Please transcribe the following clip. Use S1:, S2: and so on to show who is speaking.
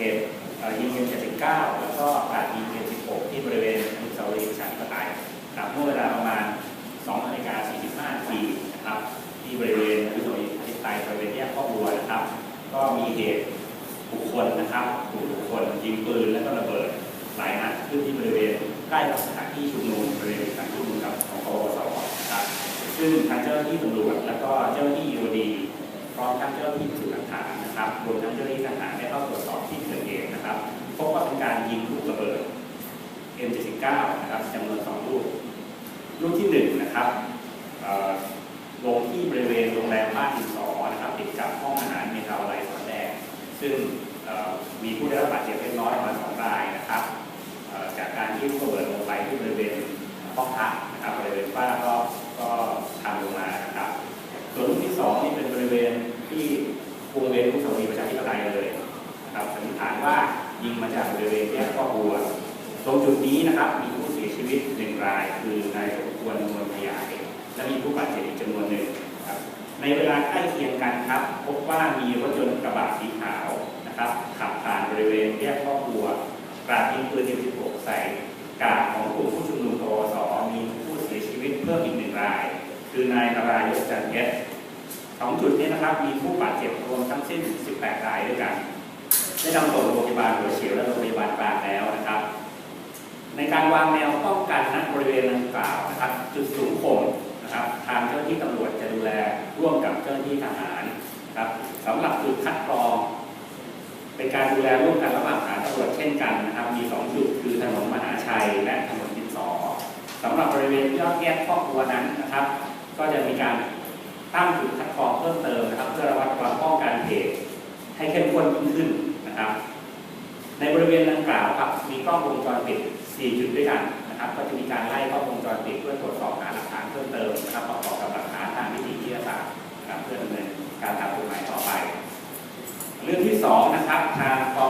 S1: เหตุเอ่อยิงเอ็ม79 แล้วก็การยิงเอ็ม16 ที่บริเวณอนุสาวรีย์ประชาธิปไตยครับเมื่อเวลาประมาณ2นาฬิกา45นาทีนะครับ ที่บริเวณอนุสาวรีย์ประชาธิปไตยบริเวณแยกข้อบัวนะครับ ก็มีเหตุบุคคลนะครับถูกบุคคลยิงปืนและก็ระเบิดหลายนัดขึ้นที่บริเวณใกล้กับสถานที่ชุมนุมบริเวณสถานชุมนุมครับของกบสนะครับ ซึ่งทางเจ้าหน้าที่ตำรวจและก็เจ้าหน้าที่ยูดี ร้อมทั้งเจ้าหน้าที่พิสูจน์หลักฐานนะครับรวมทั้งเจ้าหน้าที่ทหารได้เข้าตรวจสอบที่เกิดเหตุนะครับพบว่าเป็นการยิงลูกระเบิด M79 นะครับจำนวนสองลูกลูกที่หนึ่งนะครับลงที่บริเวณโรงแรมบ้านดินสอนะครับติดกับห้องอาหารเมทาวไลสอนแดงซึ่งมีผู้ได้รับบาดเจ็บเล็กน้อยประมาณสองรายนะครับจากการที่ลูกระเบิดลงไปที่บริเวณห้องพักนะครับบริเวณฝ้าก็ก็ทำลงมานะครับ ส่วนลูกที่สองนี่เป็นบริเวณ ที่วงเวียนอนุสวรีประชาธิปไตยเลยนะครับสันนิษฐานว่ายิงมาจากบริเวณแยกข้อบัว ตรงจุดนี้นะครับมีผู้เสียชีวิตหนึ่งราย คือนายสมควรนวลพยายและมีผู้บาดเจ็บอีกจำนวนหนึ่งครับในเวลาใกล้เคียงกันครับ พบว่ามีรถยนต์กระบะสีขาวนะครับขับผ่านบริเวณแยกข้อบัวกราดยิงปืนยิง16 ใส่กาดของกลุ่มผู้ชุมนุมกวสมีผู้เสียชีวิตเพิ่มอีกหนึ่งราย คือนายนารายกจันทร์เพชร สองจุดนี้นะครับมีผู้บาดเจ็บรวมทั้งสิ้น 18 รายด้วยกันได้นำส่งโรงพยาบาลหัวเฉียวและโรงพยาบาลกลางแล้วนะครับ ในการวางแนวป้องกันณบริเวณดังกล่าวนะครับจุดสูงข่มนะครับทางเจ้าหน้าที่ตำรวจจะดูแลร่วมกับเจ้าหน้าที่ทหารครับสำหรับจุดคัดกรอง เป็นการดูแลร่วมกันระหว่างทหารตำรวจเช่นกันนะครับ มีสองจุดคือถนนมหาชัยและถนนดินสอสำหรับบริเวณยอดแยกครอบครัวนั้นนะครับ ก็จะมีการ ตั้งจุดคัดกรองเพิ่มเติมนะครับ เพื่อระวัดความป้องกันเหตุให้เข้มข้นยิ่งขึ้นนะครับ ในบริเวณดังกล่าวครับมีกล้องวงจรปิด 4 จุดด้วยกันนะครับ ก็จะมีการไล่กล้องวงจรปิดเพื่อตรวจสอบหาหลักฐานเพิ่มเติมนะครับประกอบกับหลักฐานทางนิติวิทยาศาสตร์นะครับเพื่อดำเนินการตามกฎหมายต่อไป เรื่องที่สองนะครับทางกอง